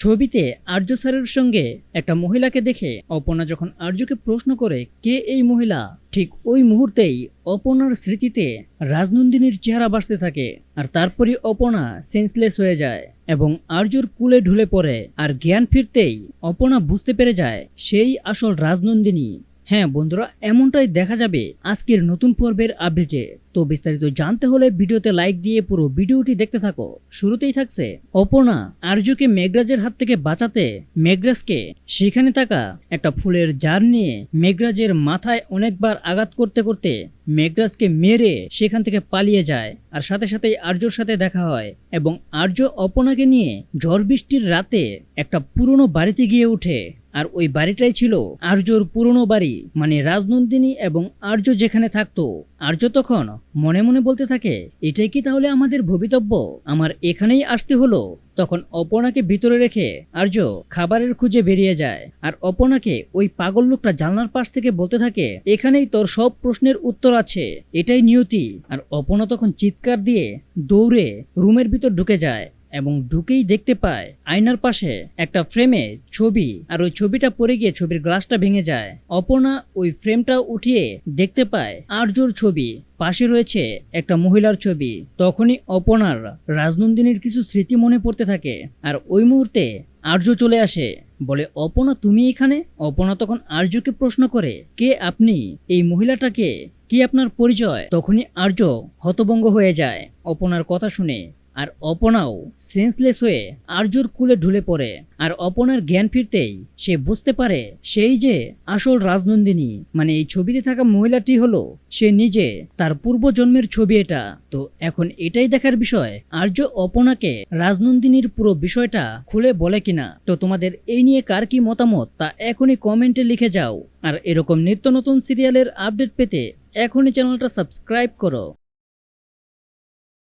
ছবিতে আর্য স্যারের সঙ্গে একটা মহিলাকে দেখে অপর্ণা যখন আর্যকে প্রশ্ন করে কে এই মহিলা, ঠিক ওই মুহূর্তেই অপর্ণার স্মৃতিতে রাজনন্দিনীর চেহারা বাঁচতে থাকে আর তারপরই অপর্ণা সেন্সলেস হয়ে যায় এবং আর্যর কুলে ঢুলে পড়ে আর জ্ঞান ফিরতেই অপনা বুঝতে পেরে যায় সেই আসল রাজনন্দিনী। হ্যাঁ বন্ধুরা, এমনটাই দেখা যাবে আজকের নতুন পর্বের আপডেটে তো বিস্তারিত জানতে হলে ভিডিওতে লাইক দিয়ে পুরো ভিডিওটি দেখতে থাকো। শুরুতেই থাকছে অপর্ণা আর্যকে মেঘরাজের হাত থেকে বাঁচাতে। মেঘরাজকে সেখানে থাকা একটা ফুলের জার নিয়ে মেঘরাজের মাথায় অনেকবার আঘাত করতে করতে মেঘরাজকে মেরে সেখান থেকে পালিয়ে যায়। আর সাথে সাথেই আর্যর সাথে দেখা হয় এবং আর্য অপনাকে নিয়ে ঝড় বৃষ্টির রাতে একটা পুরনো বাড়িতে গিয়ে ওঠে আর ওই বাড়িটাই ছিল আর্যর পুরনো বাড়ি মানে রাজনন্দিনী এবং আর্য যেখানে থাকতো। আর্য তখন মনে মনে বলতে থাকে, এটাই কি তাহলে আমাদের ভবিতব্য? আমার এখানেই আসতে হলো। তখন অপর্ণাকে ভিতরে রেখে আর্য খাবারের খুঁজে বেরিয়ে যায়। আর অপর্ণাকে ওই পাগল লোকটা জানলার পাশ থেকে বলতে থাকে, এখানেই তোর সব প্রশ্নের উত্তর আছে। এটাই নিয়তি। আর অপর্ণা তখন চিৎকার দিয়ে দৌড়ে রুমের ভিতর ঢুকে যায়। এবং ঢুকেই দেখতে পায় আয়নার পাশে একটা ফ্রেমে ছবি আর ওই ছবিটা পড়ে গিয়ে ছবির গ্লাসটা ভেঙে যায়। অপর্ণা ওই ফ্রেমটা উঠিয়ে দেখতে পায় আর্যর ছবি। পাশে রয়েছে একটা মহিলার ছবি। তখনই অপর্ণার রাজনন্দিনীর কিছু স্মৃতি মনে পড়তে থাকে আর ওই মুহূর্তে আর্য চলে আসে। বলে অপনা তুমি এখানে? অপনা তখন আর্যকে প্রশ্ন করে, কে আপনি? এই মহিলাটাকে? কি আপনার পরিচয়? তখনই আর্য হতভঙ্গ হয়ে যায়। অপনার কথা শুনে আর অপনাও সেন্সলেস হয়ে আর্যর কুলে ঢুলে পড়ে। আর অপনার জ্ঞান ফিরতেই সে বুঝতে পারে সেই যে আসল রাজনন্দিনী মানে এই ছবিতে থাকা মহিলাটি হলো সে নিজে, তার পূর্বজন্মের ছবি এটা। তো এখন এটাই দেখার বিষয়, আর্য অপনাকে রাজনন্দিনীর পুরো বিষয়টা খুলে বলে কিনা। তো তোমাদের এই নিয়ে কার কি মতামত তা এখনই কমেন্টে লিখে যাও। আর এরকম নিত্য নতুন সিরিয়ালের আপডেট পেতে এখনই চ্যানেলটা সাবস্ক্রাইব করো।